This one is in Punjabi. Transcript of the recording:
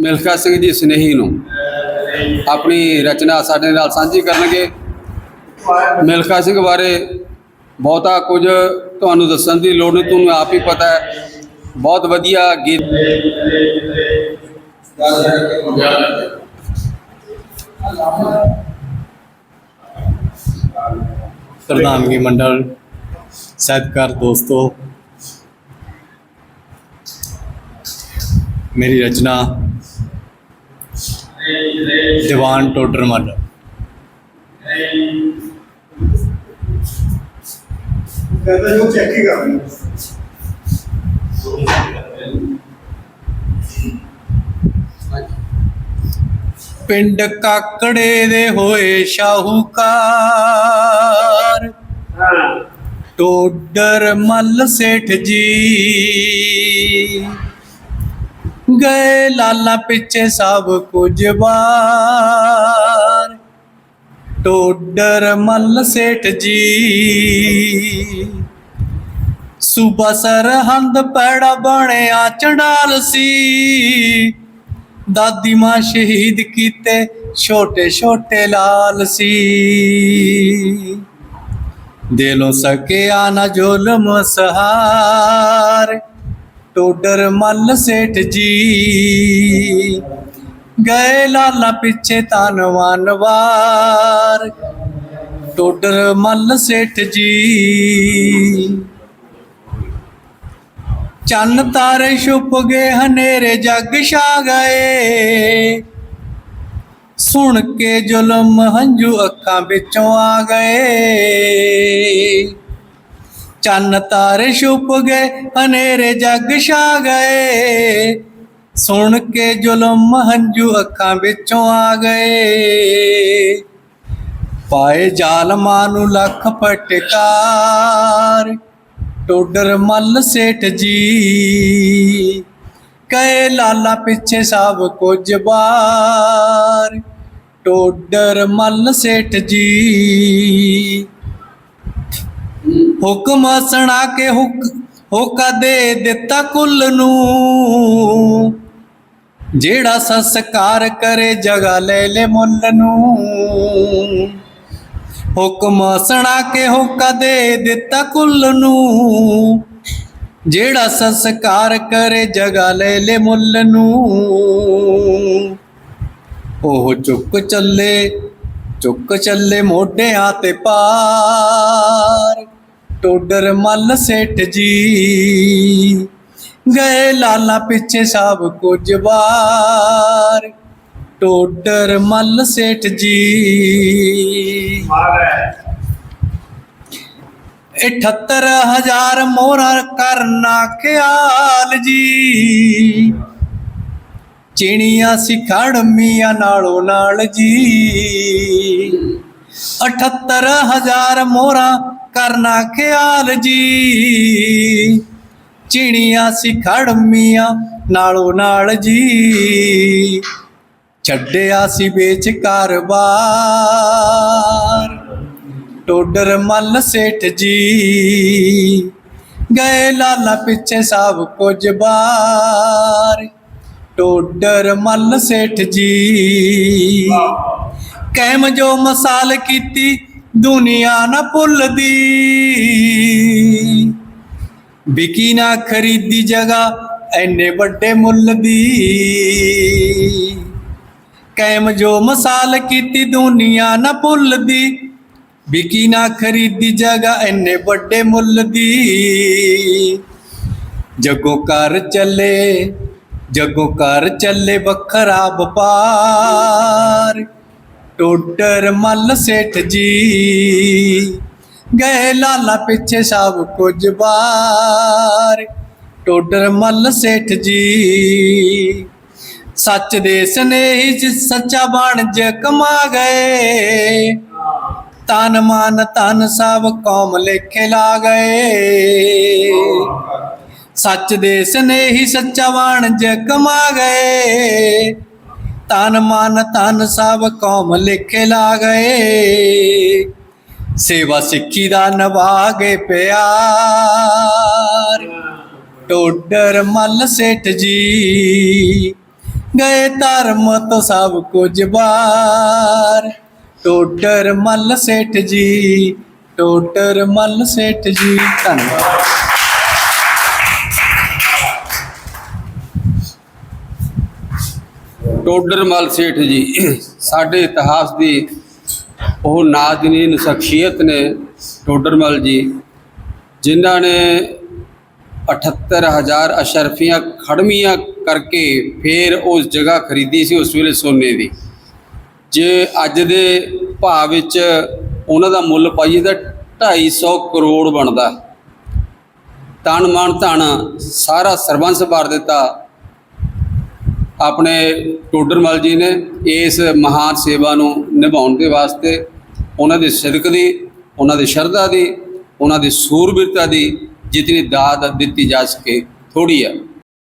ਮਿਲਖਾ ਸਿੰਘ ਜੀ ਸਨੇਹੀ ਨੂੰ। ਆਪਣੀ ਰਚਨਾ ਸਾਡੇ ਨਾਲ ਸਾਂਝੀ ਕਰਨਗੇ। ਮਿਲਖਾ ਸਿੰਘ ਬਾਰੇ ਬਹੁਤਾ ਕੁਝ ਤੁਹਾਨੂੰ ਦੱਸਣ ਦੀ ਲੋੜ ਨਹੀਂ, ਤੁਹਾਨੂੰ ਆਪ ਹੀ ਪਤਾ ਹੈ। ਬਹੁਤ ਵਧੀਆ ਗੀਤ। ਪ੍ਰਧਾਨਗੀ ਮੰਡਲ, ਸਹਿਤਕਾਰ ਦੋਸਤੋ, ਮੇਰੀ ਰਚਨਾ ਦੀਵਾਨ ਟੋਡਰ ਮੱਲ। ਕਹਿੰਦਾ ਜੋ ਚੈੱਕ ਹੀ ਕਰ ਪਿੰਡ ਕਾਕੜੇ ਦੇ ਹੋਏ ਸ਼ਾਹੂਕਾਰ। ਟੋਡਰ ਮੱਲ ਸੇਠ ਜੀ। ਗਏ ਲਾਲਾ ਪਿੱਛੇ ਸਭ ਕੁਝ ਬਾਰ ਟੋਡਰ ਮੱਲ ਸੇਠ ਜੀ, ਸੂਬਾ ਸਰਹੰਦ ਪੈੜਾ ਬਣਿਆ ਚੰਡਾਲ ਸੀ। ਦਾਦੀ ਮਾਂ ਸ਼ਹੀਦ ਕੀਤੇ ਛੋਟੇ ਛੋਟੇ ਲਾਲ ਸੀ। ਦਿਲੋਂ ਸਕਿਆ ਨਾ ਜ਼ੁਲਮ ਸਹਾਰ। ਟੋਡਰ ਮੱਲ ਸੇਠ ਜੀ। ਗਏ ਲਾਲਾ ਪਿੱਛੇ ਤਨਵਾਨ ਵਾਰ। ਟੋਡਰ ਮੱਲ ਸੇਠ ਜੀ। ਚੰਨ ਤਾਰੇ ਛੁਪ ਗਏ, ਹਨੇਰੇ ਜੱਗ ਛਾ ਗਏ। ਸੁਣ ਕੇ ਜ਼ੁਲਮ ਹੰਝੂ ਅੱਖਾਂ ਵਿੱਚੋਂ ਆ ਗਏ। ਚੰਨ ਤਾਰੇ ਛੁਪ ਗਏ, ਹਨੇਰੇ ਜਗ ਛਾ ਗਏ। ਸੁਣ ਕੇ ਜ਼ੁਲਮ ਹੰਝੂ ਅੱਖਾਂ ਵਿੱਚੋਂ ਆ ਗਏ। ਪਾਏ ਜ਼ਾਲਮਾਂ ਨੂੰ ਲੱਖ ਪਟਕਾਰ, ਟੋਡਰ ਮੱਲ ਸੇਠ ਜੀ। ਕਹੇ ਲਾਲਾ ਪਿੱਛੇ ਸਭ ਕੁਝ ਬਾਰ, ਟੋਡਰ ਮੱਲ ਸੇਠ ਜੀ। ਹੁਕਮ ਸੁਣਾ ਕੇ ਹੁਕ ਹੋਕਾ ਦੇ ਦਿੱਤਾ ਕੁੱਲ ਨੂੰ। ਜਿਹੜਾ ਸੰਸਕਾਰ ਕਰੇ ਜਗਾ ਲੈ ਲੈ ਮੁੱਲ ਨੂੰ। ਹੁਕਮ ਸੁਣਾ ਕੇ ਹੋਕਾ ਦੇ ਦਿੱਤਾ ਕੁੱਲ ਨੂੰ। ਜਿਹੜਾ ਸੰਸਕਾਰ ਕਰੇ ਜਗਾ ਲੈ ਲੈ ਮੁੱਲ ਨੂੰ। ਉਹ ਚੁੱਕ ਚੱਲੇ ਚੁੱਕ ਚੱਲੇ ਮੋਢਿਆਂ ਤੇ ਪਾਰ। ਟੋਡਰ ਮੱਲ ਸੇਠ ਜੀ। ਗਏ ਲਾਲਾ ਪਿੱਛੇ ਸਭ ਕੁਝ ਵਾਰ। ਟੋਡਰ ਮੱਲ ਸੇਠ ਜੀ। ਮਾਰ ਹੈ। 78000 ਮੋਹਰਾ ਕਰਨਾ ਖਿਆਲ ਜੀ। ਚਿਣੀਆਂ ਸਿਖੜ ਮੀਆਂ ਨਾਲੋਂ ਨਾਲ ਜੀ। 78000 ਮੋਹਰਾ ਕਰਨਾ ਖਿਆਲ ਜੀ। ਚਿਣੀਆਂ ਸਿਖੜ ਮੀਆਂ ਨਾਲੋਂ ਨਾਲ ਜੀ। ਛੱਡਿਆ ਸੀ ਵੇਚ ਕਾਰਬਾਰ। ਟੋਡਰ ਮੱਲ ਸੇਠ ਜੀ। ਗਏ ਲਾਲਾ ਪਿੱਛੇ ਸਭ ਕੁਝ ਬਾਰ। ਟੋਡਰ ਮੱਲ ਸੇਠ ਜੀ। ਕੈਮ ਜੋ ਮਸਾਲ ਕੀਤੀ ਦੁਨੀਆ ਨਾ ਭੁੱਲਦੀ। ਵਿਕੀ ਨਾ ਖਰੀਦੀ ਜਗਾ ਐਨੇ ਵੱਡੇ ਮੁੱਲ ਦੀ। ਕਾਇਮ ਜੋ ਮਸਾਲ ਕੀਤੀ, ਦੁਨੀਆ ਨਾ ਭੁੱਲਦੀ। ਵਿਕੀ ਨਾ ਖਰੀਦੀ ਜਗ੍ਹਾ, ਐਨੇ ਵੱਡੇ ਮੁੱਲ ਦੀ। ਜੱਗੋ ਕਰ ਚੱਲੇ, ਜੱਗੋ ਕਰ ਚੱਲੇ, ਵੱਖਰਾ ਵਪਾਰ। ਟੋਡਰ ਮੱਲ ਸੇਠ ਜੀ। ਗਏ ਲਾਲਾ ਪਿੱਛੇ ਸਭ ਕੁਝ ਬਾਰ ਟੋਡਰ ਮੱਲ ਸੇਠ ਜੀ। ਸੱਚ ਦੇ ਸਨੇਹੀ ਚ ਸੱਚਾ ਬਣਜ ਕਮਾ ਗਏ ਤਨ ਮਨ ਤਨ ਸਭ ਕੌਮ ਲੇਖੇ ਲਾ ਗਏ ਸੱਚ ਦੇ ਸਨੇਹੀ ਸੱਚਾ ਬਣਜ ਕਮਾ ਗਏ ਤਨ ਮਨ ਤਨ ਸਭ ਕੌਮ ਲੇਖੇ ਲਾ ਗਏ ਸੇਵਾ ਸਿੱਖੀ ਦਾ ਨਵਾਗੇ ਪਿਆਰ। ਟੋਡਰ ਮੱਲ ਸੇਠ ਜੀ, ਗਏ ਧਰਮ ਤੋਂ ਸਭ ਕੁਝ ਬਾਰ ਟੋਡਰ ਮੱਲ ਸੇਠ ਜੀ, ਟੋਡਰ ਮੱਲ ਸੇਠ ਜੀ, ਧੰਨਵਾਦ। ਟੋਡਰਮਲ ਸੇਠ ਜੀ, ਸਾਡੇ ਇਤਿਹਾਸ ਦੀ ਉਹ ਨਾਜ਼ਨੀਨ ਸ਼ਖਸੀਅਤ ਨੇ ਟੋਡਰਮਲ ਜੀ, ਜਿਨ੍ਹਾਂ ਨੇ 78000 ਅਸ਼ਰਫੀਆਂ ਖੜਮੀਆਂ ਕਰਕੇ ਫਿਰ ਉਸ ਜਗ੍ਹਾ ਖਰੀਦੀ ਸੀ ਉਸ ਵੇਲੇ ਸੋਨੇ ਦੀ। ਜੇ ਅੱਜ ਦੇ ਭਾਅ ਵਿੱਚ ਉਹਨਾਂ ਦਾ ਮੁੱਲ ਪਾਈਏ ਤਾਂ 250 ਕਰੋੜ ਬਣਦਾ। ਤਨ ਮਨ ਧਨ ਸਾਰਾ ਸਰਬੰਸ ਭਰ ਦਿੱਤਾ। ਆਪਣੇ ਟੋਡਰਮਲ ਜੀ ਨੇ ਇਸ ਮਹਾਨ ਸੇਵਾ ਨੂੰ ਨਿਭਾਉਣ ਦੇ ਵਾਸਤੇ ਉਹਨਾਂ ਦੇ ਸਿਰਕ ਦੀ, ਉਹਨਾਂ ਦੀ ਸ਼ਰਧਾ ਦੀ, ਉਹਨਾਂ ਦੀ ਸੂਰਬੀਰਤਾ ਦੀ ਜਿਤਨੀ ਦਾਤ ਦਿੱਤੀ ਜਾ ਸਕੇ ਥੋੜੀ ਹੈ